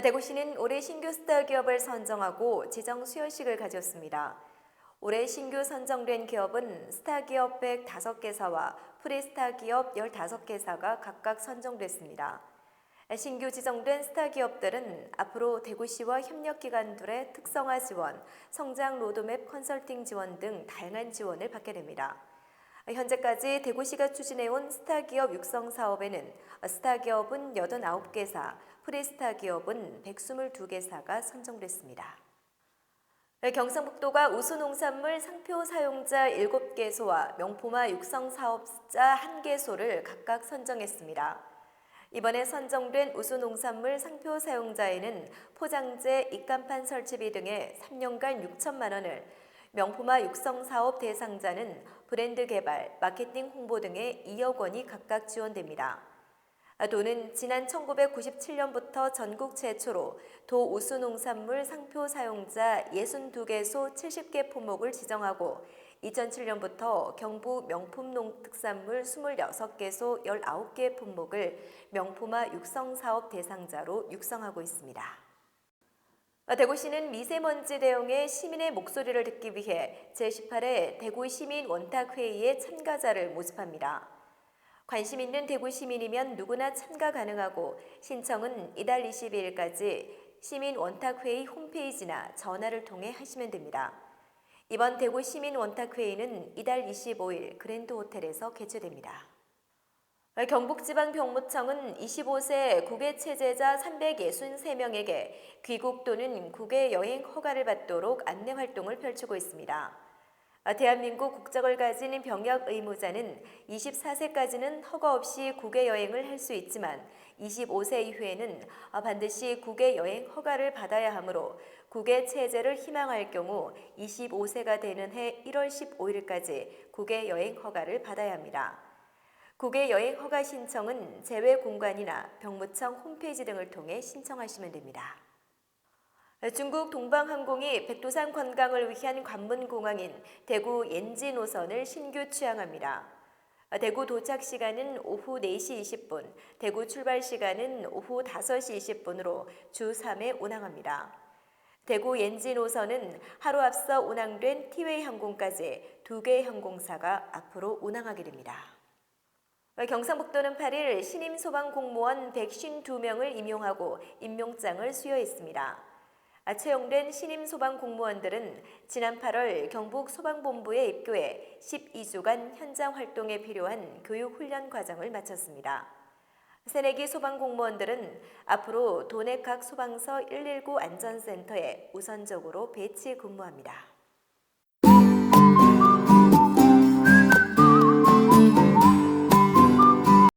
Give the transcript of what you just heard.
대구시는 올해 신규 스타 기업을 선정하고 지정 수여식을 가졌습니다. 올해 신규 선정된 기업은 스타 기업 105개사와 프리스타 기업 15개사가 각각 선정됐습니다. 신규 지정된 스타 기업들은 앞으로 대구시와 협력기관들의 특성화 지원, 성장 로드맵 컨설팅 지원 등 다양한 지원을 받게 됩니다. 현재까지 대구시가 추진해온 스타 기업 육성 사업에는 스타 기업은 89개사, 프리스타 기업은 122개사가 선정됐습니다. 경상북도가 우수농산물 상표 사용자 7개소와 명품화 육성 사업자 1개소를 각각 선정했습니다. 이번에 선정된 우수농산물 상표 사용자에는 포장재, 입간판 설치비 등의 3년간 6천만 원을, 명품화 육성 사업 대상자는 브랜드 개발, 마케팅 홍보 등의 2억 원이 각각 지원됩니다. 도는 지난 1997년부터 전국 최초로 도 우수농산물 상표 사용자 62개소 70개 품목을 지정하고 2007년부터 경부 명품 농특산물 26개소 19개 품목을 명품화 육성 사업 대상자로 육성하고 있습니다. 대구시는 미세먼지 대응에 시민의 목소리를 듣기 위해 제18회 대구 시민 원탁회의에 참가자를 모집합니다. 관심 있는 대구 시민이면 누구나 참가 가능하고 신청은 이달 22일까지 시민 원탁회의 홈페이지나 전화를 통해 하시면 됩니다. 이번 대구 시민 원탁회의는 이달 25일 그랜드 호텔에서 개최됩니다. 경북지방병무청은 25세 국외 체제자 363명에게 귀국 또는 국외 여행 허가를 받도록 안내 활동을 펼치고 있습니다. 대한민국 국적을 가진 병역 의무자는 24세까지는 허가 없이 국외 여행을 할 수 있지만 25세 이후에는 반드시 국외 여행 허가를 받아야 하므로 국외 체제를 희망할 경우 25세가 되는 해 1월 15일까지 국외 여행 허가를 받아야 합니다. 국외 여행 허가 신청은 제외 공간이나 병무청 홈페이지 등을 통해 신청하시면 됩니다. 중국 동방항공이 백두산 관광을 위한 관문공항인 대구 옌지 노선을 신규 취항합니다. 대구 도착 시간은 오후 4시 20분, 대구 출발 시간은 오후 5시 20분으로 주 3회 운항합니다. 대구 옌지 노선은 하루 앞서 운항된 티웨이 항공까지 두 개의 항공사가 앞으로 운항하게 됩니다. 경상북도는 8일 신임 소방 공무원 152명을 임용하고 임명장을 수여했습니다. 채용된 신임 소방 공무원들은 지난 8월 경북 소방본부에 입교해 12주간 현장 활동에 필요한 교육 훈련 과정을 마쳤습니다. 새내기 소방 공무원들은 앞으로 도내 각 소방서 119 안전센터에 우선적으로 배치 근무합니다.